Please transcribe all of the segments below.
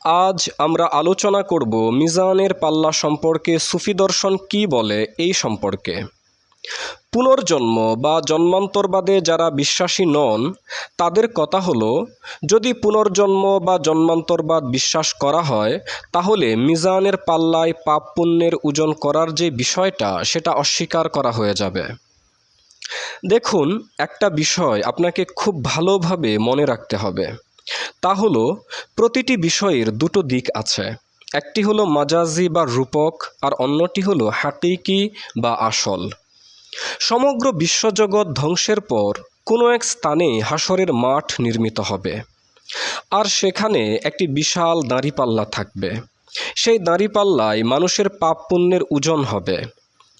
আজ আমরা আলোচনা করব মিজানের পাল্লা সম্পর্কে সুফি দর্শন কি বলে এই সম্পর্কে। পুনর্জন্ম বা জন্মান্তরবাদে যারা বিশ্বাসী নন, তাদের কথা হলো, যদি পুনর্জন্ম বা জন্মান্তরবাদ বিশ্বাস করা হয়, তাহলে মিজানের পাল্লায় পাপ পুণ্যের ওজন করার যে বিষয়টা, সেটা অস্বীকার করা হয়ে যাবে। দেখুন, একটা বিষয় আপনাকে খুব ভালোভাবে মনে রাখতে হবে। তা হলো, প্রতিটি বিষয়ের দুটো দিক আছে। একটি হলো মাজাজি বা রূপক, আর অন্যটি হলো হাকিকি বা আসল। সমগ্র বিশ্বজগৎ ধ্বংসের পর কোনো এক স্থানে হাসরের মাঠ নির্মিত হবে। আর সেখানে একটি বিশাল দাঁড়িপাল্লা থাকবে। সেই দাঁড়িপাল্লায় মানুষের পাপ পুণ্যের ওজন হবে।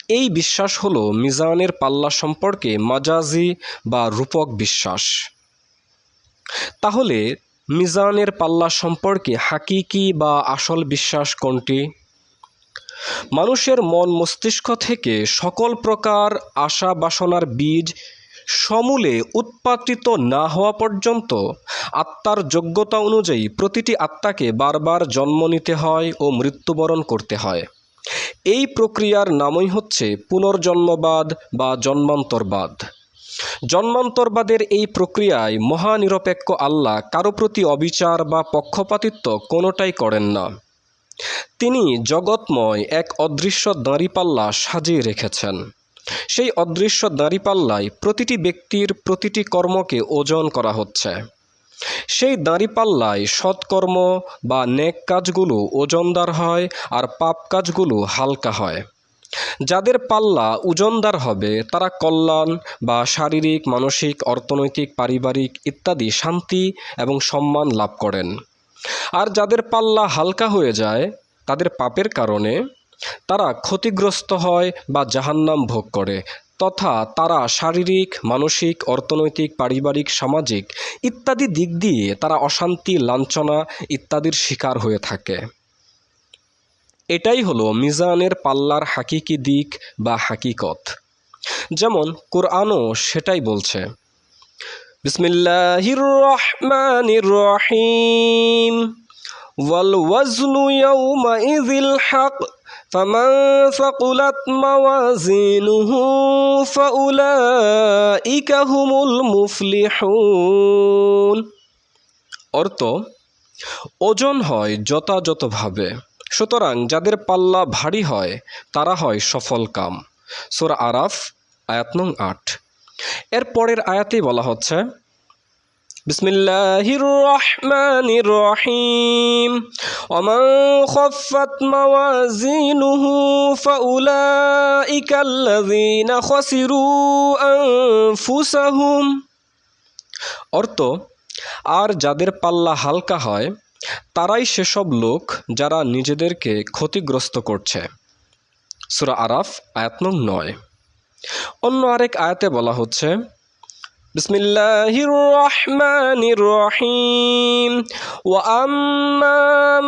এই বিশ্বাস হলো মিজানের পাল্লা সম্পর্কে মাজাজি বা রূপক বিশ্বাস। তাহলে মিজানের পাল্লা সম্পর্কে হাকিকি বা আসল বিশ্বাস কোনটি? মানুষের মন মস্তিষ্ক থেকে সকল প্রকার আশা বাসনার বীজ সমূলে উৎপাদিত না হওয়া পর্যন্ত আত্মার যোগ্যতা অনুযায়ী প্রতিটি আত্মাকে বারবার জন্ম নিতে হয় ও মৃত্যুবরণ করতে হয়। এই প্রক্রিয়ার নামই হচ্ছে পুনর্জন্মবাদ বা জন্মান্তরবাদ। জন্মান্তরবাদের এই প্রক্রিয়ায় মহানিরপেক্ষ আল্লাহ কারও প্রতি অবিচার বা পক্ষপাতিত্ব কোনোটাই করেন না। তিনি জগৎময় এক অদৃশ্য দাঁড়িপাল্লা সাজিয়ে রেখেছেন। সেই অদৃশ্য দাঁড়িপাল্লায় প্রতিটি ব্যক্তির প্রতিটি কর্মকে ওজন করা হচ্ছে। সেই দাঁড়িপাল্লায় সৎকর্ম বা নেক কাজগুলো ওজনদার হয় আর পাপ কাজগুলো হালকা হয়। যাদের পাল্লা ওজনদার হবে, তারা কল্যাণ বা শারীরিক, মানসিক, অর্থনৈতিক, পারিবারিক ইত্যাদি শান্তি এবং সম্মান লাভ করেন। আর যাদের পাল্লা হালকা হয়ে যায়, তাদের পাপের কারণে তারা ক্ষতিগ্রস্ত হয় বা জাহান্নাম ভোগ করে, তথা তারা শারীরিক, মানসিক, অর্থনৈতিক, পারিবারিক, সামাজিক ইত্যাদি দিক দিয়ে তারা অশান্তি, লাঞ্ছনা ইত্যাদির শিকার হয়ে থাকে। এটাই হলো মিজানের পাল্লার হাকিকি দিক বা হাকিকত যেমন কোরআনও সেটাই বলছে বিসমিল্লাহির রহমানির রহিম ওয়াল ওয়াজনু ইয়াউমাইযিল হক فمن ثقلت موازينه فأولئك هم المفلحون অর্থ ওজন হয় যথাযথভাবে সুতরাং যাদের পাল্লা ভারী হয়, তারা হয় সফল কাম। সোরা আরাফ, আয়াত নং আট। এর পরের আয়াতেই বলা হচ্ছে বিসমিল্লাহির রহমানির রহিম ওমান খফফাত মাওয়াজিনুহু ফাউলাইকা আল্লাযীনা খাসিরু আনফুসাহুম। অর্থ, আর যাদের পাল্লা হালকা হয় তারাই সেসব লোক যারা নিজেদেরকে ক্ষতিগ্রস্ত করছে। সুরা আরাফ, আয়াত নং নয়। অন্য আরেক আয়াতে বলা হচ্ছে, বিসমিল্লাহির রহমানির রহিম। ওয়া আম্মা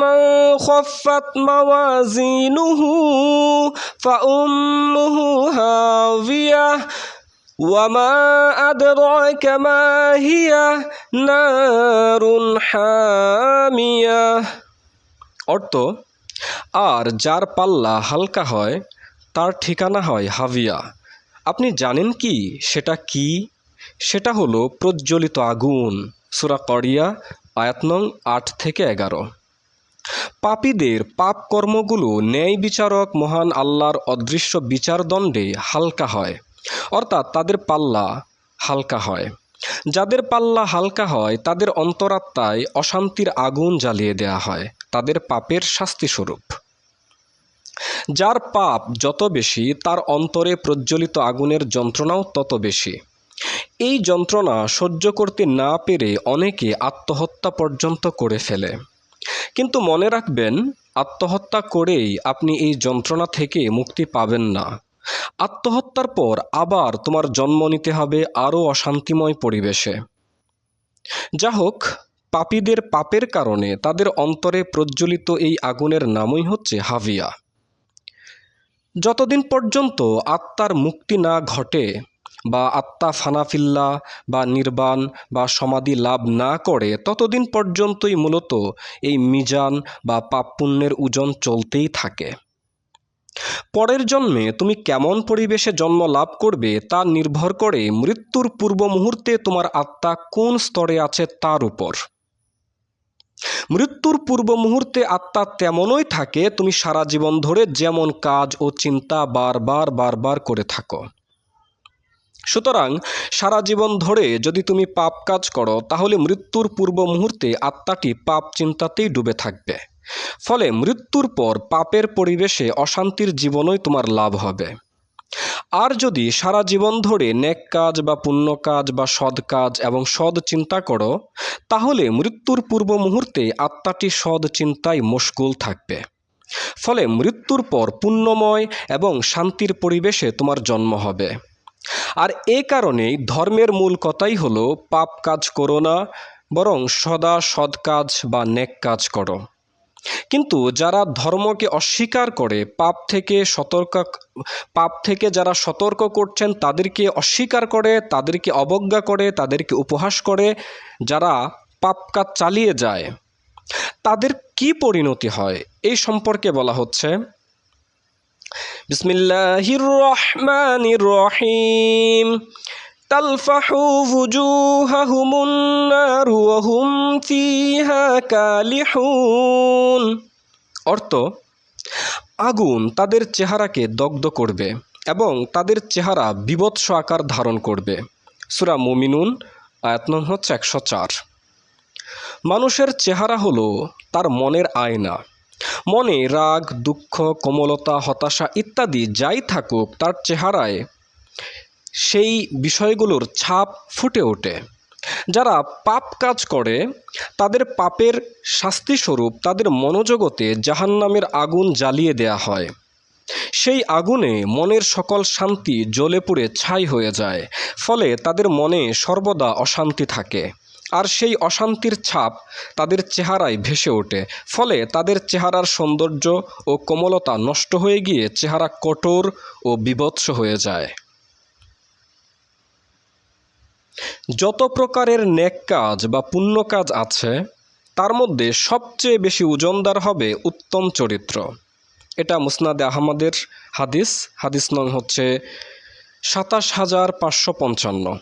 মাওয়াজিনুহু وما أدراك ما هي نار حامية অর্থ আর যার পাল্লা হালকা হয় তার ঠিকানা হয় হাভিয়া আপনি জানেন কি সেটা কি সেটা হলো প্রজ্বলিত আগুন সুরা করিয়া আয়াত নং আট থেকে এগারো পাপীদের পাপ কর্মগুলো ন্যায় বিচারক মহান আল্লাহর অদৃশ্য বিচারদণ্ডে হালকা হয় অর্থাৎ তাদের পাল্লা হালকা হয়। যাদের পাল্লা হালকা হয়, তাদের অন্তরাত্মায় অশান্তির আগুন জ্বালিয়ে দেয়া হয়। তাদের পাপের শাস্তিস্বরূপ। যার পাপ যত বেশি, তার অন্তরে প্রজ্বলিত আগুনের যন্ত্রণাও তত বেশি। এই যন্ত্রণা সহ্য করতে না পেরে অনেকে আত্মহত্যা পর্যন্ত করে ফেলে। কিন্তু মনে রাখবেন, আত্মহত্যা করেই আপনি এই যন্ত্রণা থেকে মুক্তি পাবেন না। আত্মহত্যার পর আবার তোমার জন্ম নিতে হবে আরও অশান্তিময় পরিবেশে। যা হোক, পাপীদের পাপের কারণে তাদের অন্তরে প্রজ্বলিত এই আগুনের নামই হচ্ছে হাভিয়া। যতদিন পর্যন্ত আত্মার মুক্তি না ঘটে বা আত্মা ফানাফিল্লা বা নির্বাণ বা সমাধি লাভ না করে, ততদিন পর্যন্তই মূলত এই মিজান বা পাপ পুণ্যের ওজন চলতেই থাকে। পরের জন্মে তুমি কেমন পরিবেশে জন্ম লাভ করবে তা নির্ভর করে মৃত্যুর পূর্ব মুহূর্তে তোমার আত্মা কোন স্তরে আছে তার উপর। মৃত্যুর পূর্ব মুহূর্তে আত্মা তেমনই থাকে তুমি সারা জীবন ধরে যেমন কাজ ও চিন্তা বারবার বারবার করে থাকো। সুতরাং সারা জীবন ধরে যদি তুমি পাপ কাজ করো, তাহলে মৃত্যুর পূর্ব মুহূর্তে আত্মাটি পাপ চিন্তাতেই ডুবে থাকবে। ফলে মৃত্যুর পর পাপের পরিবেশে অশান্তির জীবনই তোমার লাভ হবে। আর যদি সারা জীবন ধরে নেক কাজ বা পুণ্য কাজ বা সৎ কাজ এবং সৎ চিন্তা করো, তাহলে মৃত্যুর পূর্ব মুহূর্তে আত্মাটি সৎ চিন্তায় মশগুল থাকবে। ফলে মৃত্যুর পর পুণ্যময় এবং শান্তির পরিবেশে তোমার জন্ম হবে। আর এ কারণেই ধর্মের মূল কথাই হলো, পাপ কাজ করো না, বরং সদা সৎ কাজ বা নেক কাজ করো। কিন্তু যারা ধর্মকে অস্বীকার করে, পাপ থেকে সতর্ক, পাপ থেকে যারা সতর্ক করছেন, তাদেরকে অস্বীকার করে, তাদেরকে অবজ্ঞা করে, তাদেরকে উপহাস করে, যারা পাপ কাজ চালিয়ে যায়, তাদের কি পরিণতি হয়? এই সম্পর্কে বলা হচ্ছে, বিসমিল্লাহির রহমানির রহিম। تلفح وجوههم النار وهم فيها كالحون অর্থ আগুন তাদের চেহারাকে দগ্ধ করবে এবং তাদের চেহারা বিভৎস আকার ধারণ করবে সুরা মুমিনুন আয়াত নং হচ্ছে একশো চার মানুষের চেহারা হলো তার মনের আয়না মনে রাগ দুঃখ কোমলতা হতাশা ইত্যাদি যাই থাকুক তার চেহারায় সেই বিষয়গুলোর ছাপ ফুটে ওঠে। যারা পাপ কাজ করে, তাদের পাপের শাস্তিস্বরূপ তাদের মনোজগতে জাহান্নামের আগুন জ্বালিয়ে দেয়া হয়। সেই আগুনে মনের সকল শান্তি জ্বলে পুড়ে ছাই হয়ে যায়, ফলে তাদের মনে সর্বদা অশান্তি থাকে। আর সেই অশান্তির ছাপ তাদের চেহারায় ভেসে ওঠে, ফলে তাদের চেহারার সৌন্দর্য ও কোমলতা নষ্ট হয়ে গিয়ে চেহারা কঠোর ও বিভৎস হয়ে যায়। যত প্রকারের নেক কাজ বা পুণ্য কাজ আছে, তার মধ্যে সবচেয়ে বেশি ওজনদার হবে উত্তম চরিত্র। এটা মুসনাদে আহমদের হাদিস। হাদিস নং হচ্ছে সাতাশ হাজার পাঁচশো পঞ্চান্ন।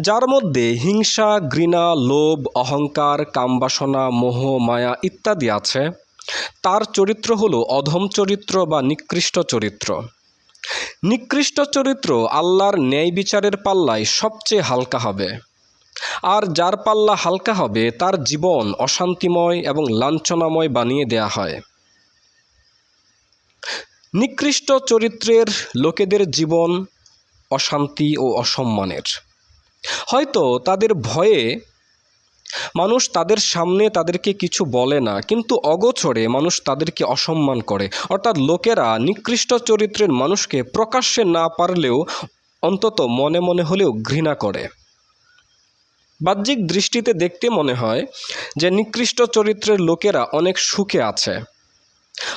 যার মধ্যে হিংসা, ঘৃণা, লোভ, অহংকার, কামবাসনা, মোহ, মায়া ইত্যাদি আছে। তার চরিত্র হলো অধম চরিত্র বা নিকৃষ্ট চরিত্র। নিকৃষ্ট চরিত্র আল্লাহর ন্যায় বিচারের পাল্লায় সবচেয়ে হালকা হবে। আর যার পাল্লা হালকা হবে, তার জীবন অশান্তিময় এবং লাঞ্ছনাময় বানিয়ে দেয়া হয়। নিকৃষ্ট চরিত্রের লোকেদের জীবন অশান্তি ও অসম্মানের। হয়তো তাদের ভয়ে মানুষ তাদের সামনে তাদেরকে কিছু বলে না, কিন্তু অগোছরে মানুষ তাদেরকে অসম্মান করে। অর্থাৎ লোকেরা নিকৃষ্ট চরিত্রের মানুষকে প্রকাশ্যে না পারলেও অন্তত মনে মনে হলেও ঘৃণা করে। বাহ্যিক দৃষ্টিতে দেখতে মনে হয় যে নিকৃষ্ট চরিত্রের লোকেরা অনেক সুখে আছে।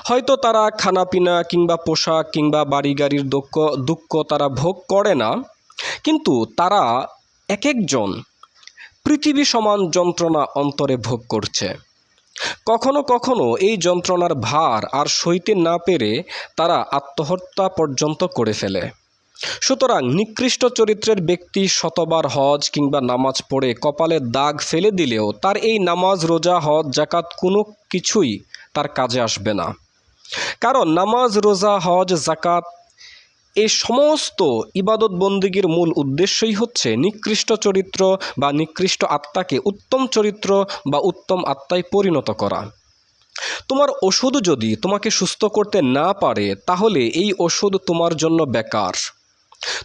হয়তো তারা খানাপিনা কিংবা পোশাক কিংবা বাড়ি গাড়ির দুঃখ দুঃখ তারা ভোগ করে না, কিন্তু তারা এক একজন পৃথিবী সমান যন্ত্রণা অন্তরে ভোগ করছে। কখনো কখনো এই যন্ত্রণার ভার আর সইতে না পেরে তারা আত্মহত্যা পর্যন্ত করে ফেলে। সুতরাং নিকৃষ্ট চরিত্রের ব্যক্তি শতবার হজ কিংবা নামাজ পড়ে কপালে দাগ ফেলে দিলেও তার এই নামাজ, রোজা, হজ জাকাত কোনো কিছুই তার কাজে আসবে না। কারণ নামাজ, রোজা, হজ জাকাত এই সমস্ত ইবাদত বন্দীগীর মূল উদ্দেশ্যই হচ্ছে নিকৃষ্ট চরিত্র বা নিকৃষ্ট আত্মাকে উত্তম চরিত্র বা উত্তম আত্মায় পরিণত করা। তোমার ওষুধ যদি তোমাকে সুস্থ করতে না পারে, তাহলে এই ওষুধ তোমার জন্য বেকার।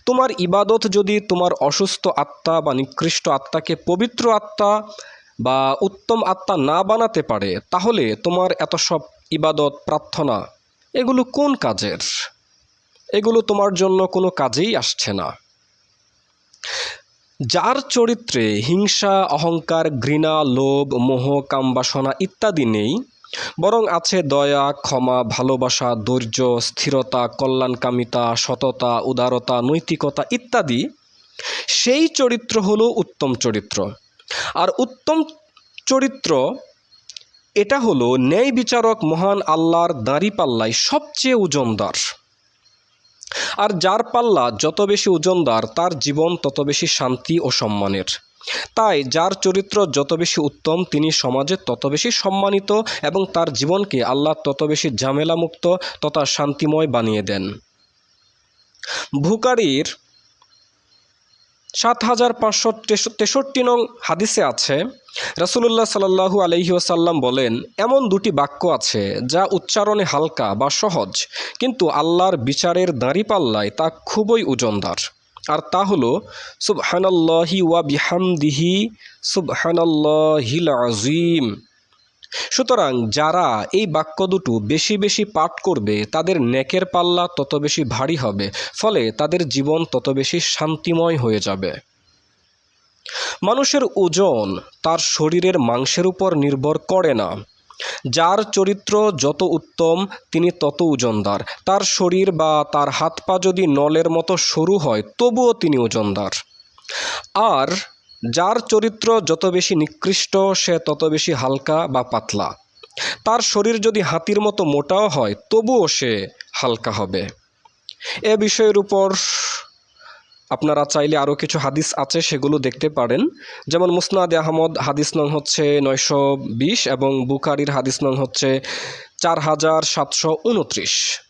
তোমার ইবাদত যদি তোমার অসুস্থ আত্মা বা নিকৃষ্ট আত্মাকে পবিত্র আত্মা বা উত্তম আত্মা না বানাতে পারে, তাহলে তোমার এত সব ইবাদত, প্রার্থনা, এগুলো কোন কাজের? এগুলো তোমার জন্য কোনো কাজেই আসছে না। যার চরিত্রে হিংসা, অহংকার, ঘৃণা, লোভ, মোহ, কামবাসনা ইত্যাদি নেই, বরং আছে দয়া, ক্ষমা, ভালোবাসা, ধৈর্য, স্থিরতা, কল্যাণকামিতা, সততা, উদারতা, নৈতিকতা ইত্যাদি, সেই চরিত্র হলো উত্তম চরিত্র। আর উত্তম চরিত্র, এটা হলো ন্যায় বিচারক মহান আল্লাহর দাঁড়িপাল্লায় সবচেয়ে ওজনদার আর যার পাল্লা যত বেশি ওজনদার তার জীবন তত বেশি শান্তি ও সম্মানের। তাই যার চরিত্র যত বেশি উত্তম, তিনি সমাজে তত বেশি সম্মানিত এবং তার জীবনকে আল্লাহ তত বেশি ঝামেলামুক্ত তথা শান্তিময় বানিয়ে দেন। ভুকারির সাত হাজার পাঁচশো তেষট্টি নং হাদিসে আছে, রাসুলুল্লাহ সাল্লাহু আলহি ওসাল্লাম বলেন, এমন দুটি বাক্য আছে যা উচ্চারণে হালকা বা সহজ, কিন্তু আল্লাহর বিচারের দাঁড়িপাল্লায় তা খুবই ওজনদার। আর তা হলো, সুবহানাল্লাহি ওয়া বিহামদিহি, সুবহানাল্লাহিল আজিম সুতরাং যারা এই বাক্য দুটো বেশি বেশি পাঠ করবে, তাদের নেকের পাল্লা তত বেশি ভারী হবে, ফলে তাদের জীবন তত বেশি শান্তিময় হয়ে যাবে। মানুষের ওজন তার শরীরের মাংসের উপর নির্ভর করে না। যার চরিত্র যত উত্তম, তিনি তত ওজনদার। তার শরীর বা তার হাত পা যদি নলের মতো সরু হয়, তবুও তিনি ওজনদার। আর যার চরিত্র যত বেশি নিকৃষ্ট, সে তত বেশি হালকা বা পাতলা। তার শরীর যদি হাতির মতো মোটাও হয়, তবুও সে হালকা হবে। এ বিষয়ের উপর আপনারা চাইলে আরও কিছু হাদিস আছে, সেগুলো দেখতে পারেন। যেমন মুসনাদ আহমদ, হাদিস নং হচ্ছে নয়শো বিশ এবং বুকারির হাদিস নং হচ্ছে চার হাজার সাতশো উনত্রিশ।